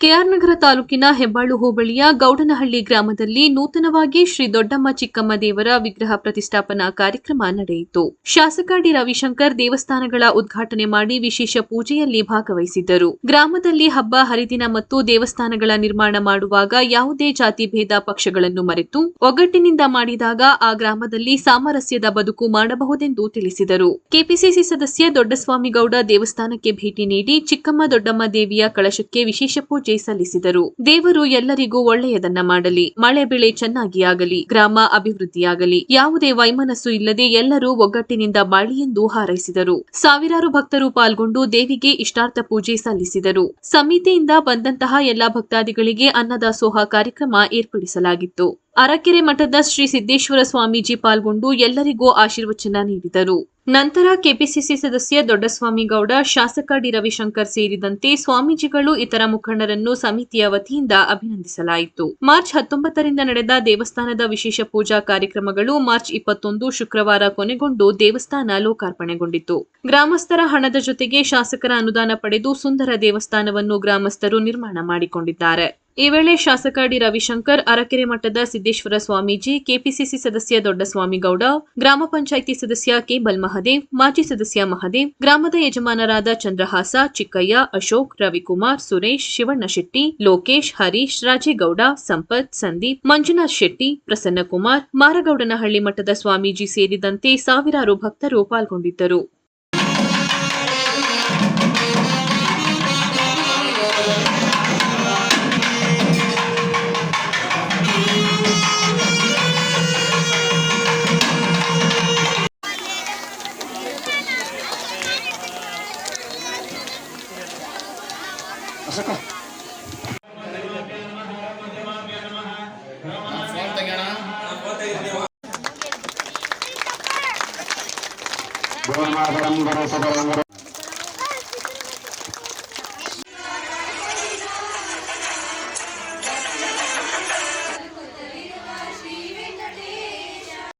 K R ನಗರ ತಾಲೂಕಿನ ಹೆಬ್ಬಾಳು ಹೋಬಳಿಯ ಗೌಡನಹಳ್ಳಿ ಗ್ರಾಮದಲ್ಲಿ ನೂತನವಾಗಿ ಶ್ರೀ ದೊಡ್ಡಮ್ಮ ಚಿಕ್ಕಮ್ಮ ದೇವರ ವಿಗ್ರಹ ಪ್ರತಿಷ್ಠಾಪನಾ ಕಾರ್ಯಕ್ರಮ ನಡೆಯಿತು. ಶಾಸಕ ಡಿ ರವಿಶಂಕರ್ ದೇವಸ್ಥಾನಗಳ ಉದ್ಘಾಟನೆ ಮಾಡಿ ವಿಶೇಷ ಪೂಜೆಯಲ್ಲಿ ಭಾಗವಹಿಸಿದ್ದರು. ಗ್ರಾಮದಲ್ಲಿ ಹಬ್ಬ, ಹರಿದಿನ ಮತ್ತು ದೇವಸ್ಥಾನಗಳ ನಿರ್ಮಾಣ ಮಾಡುವಾಗ ಯಾವುದೇ ಜಾತಿ ಭೇದ ಪಕ್ಷಗಳನ್ನು ಮರೆತು ಒಗ್ಗಟ್ಟಿನಿಂದ ಮಾಡಿದಾಗ ಆ ಗ್ರಾಮದಲ್ಲಿ ಸಾಮರಸ್ಯದ ಬದುಕು ಮಾಡಬಹುದೆಂದು ತಿಳಿಸಿದರು. ಕೆಪಿಸಿಸಿ ಸದಸ್ಯ ದೊಡ್ಡಸ್ವಾಮಿಗೌಡ ದೇವಸ್ಥಾನಕ್ಕೆ ಭೇಟಿ ನೀಡಿ ಚಿಕ್ಕಮ್ಮ ದೊಡ್ಡಮ್ಮ ದೇವಿಯ ಕಳಶಕ್ಕೆ ವಿಶೇಷ ಪೂಜೆ ಸಲ್ಲಿಸಿದರು. ದೇವರು ಎಲ್ಲರಿಗೂ ಒಳ್ಳೆಯದನ್ನ ಮಾಡಲಿ, ಮಳೆ ಬೆಳೆ ಚೆನ್ನಾಗಿ ಆಗಲಿ, ಗ್ರಾಮ ಅಭಿವೃದ್ಧಿಯಾಗಲಿ ಯಾವುದೇ ವೈಮನಸ್ಸು ಇಲ್ಲದೆ ಎಲ್ಲರೂ ಒಗ್ಗಟ್ಟಿನಿಂದ ಬಾಳಿ ಎಂದು ಹಾರೈಸಿದರು. ಸಾವಿರಾರು ಭಕ್ತರು ಪಾಲ್ಗೊಂಡು ದೇವಿಗೆ ಇಷ್ಟಾರ್ಥ ಪೂಜೆ ಸಲ್ಲಿಸಿದರು. ಸಮಿತಿಯಿಂದ ಬಂದಂತಹ ಎಲ್ಲಾ ಭಕ್ತಾದಿಗಳಿಗೆ ಅನ್ನದಾಸೋಹ ಕಾರ್ಯಕ್ರಮ ಏರ್ಪಡಿಸಲಾಗಿತ್ತು. ಅರಕೆರೆ ಮಠದ ಶ್ರೀ ಸಿದ್ದೇಶ್ವರ ಸ್ವಾಮೀಜಿ ಪಾಲ್ಗೊಂಡು ಎಲ್ಲರಿಗೂ ಆಶೀರ್ವಚನ ನೀಡಿದರು. ನಂತರ ಕೆಪಿಸಿಸಿ ಸದಸ್ಯ ದೊಡ್ಡಸ್ವಾಮಿಗೌಡ, ಶಾಸಕ ಡಿ ರವಿಶಂಕರ್ ಸೇರಿದಂತೆ ಸ್ವಾಮೀಜಿಗಳು ಇತರ ಮುಖಂಡರನ್ನು ಸಮಿತಿಯ ವತಿಯಿಂದ ಅಭಿನಂದಿಸಲಾಯಿತು. ಮಾರ್ಚ್ ಹತ್ತೊಂಬತ್ತರಿಂದ ನಡೆದ ದೇವಸ್ಥಾನದ ವಿಶೇಷ ಪೂಜಾ ಕಾರ್ಯಕ್ರಮಗಳು ಮಾರ್ಚ್ ಇಪ್ಪತ್ತೊಂದು ಶುಕ್ರವಾರ ಕೊನೆಗೊಂಡು ದೇವಸ್ಥಾನ ಲೋಕಾರ್ಪಣೆಗೊಂಡಿತು. ಗ್ರಾಮಸ್ಥರ ಹಣದ ಜೊತೆಗೆ ಶಾಸಕರ ಅನುದಾನ ಪಡೆದು ಸುಂದರ ದೇವಸ್ಥಾನವನ್ನು ಗ್ರಾಮಸ್ಥರು ನಿರ್ಮಾಣ ಮಾಡಿಕೊಂಡಿದ್ದಾರೆ. ಈ ವೇಳೆ ಶಾಸಕ ಡಿ ರವಿಶಂಕರ್ ಅರಕೆರೆ ಮಠದ ಸಿದ್ದೇಶ್ವರ ಸ್ವಾಮೀಜಿ, ಕೆಪಿಸಿಸಿ ಸದಸ್ಯ ದೊಡ್ಡಸ್ವಾಮಿಗೌಡ ಗ್ರಾಮ ಪಂಚಾಯಿತಿ ಸದಸ್ಯ ಕೆ ಬಲ್ಮಹದೇವ್, ಮಾಜಿ ಸದಸ್ಯ ಮಹದೇವ್, ಗ್ರಾಮದ ಯಜಮಾನರಾದ ಚಂದ್ರಹಾಸ, ಚಿಕ್ಕಯ್ಯ, ಅಶೋಕ್, ರವಿಕುಮಾರ್, ಸುರೇಶ್, ಶಿವಣ್ಣ ಶೆಟ್ಟಿ, ಲೋಕೇಶ್, ಹರೀಶ್, ರಾಜೇಗೌಡ, ಸಂಪತ್, ಸಂದೀಪ್, ಮಂಜುನಾಥ್ ಶೆಟ್ಟಿ, ಪ್ರಸನ್ನಕುಮಾರ್, ಮಾರಗೌಡನಹಳ್ಳಿ ಮಠದ ಸ್ವಾಮೀಜಿ ಸೇರಿದಂತೆ ಸಾವಿರಾರು ಭಕ್ತರು ಪಾಲ್ಗೊಂಡಿದ್ದರು. Bukan marah-marah,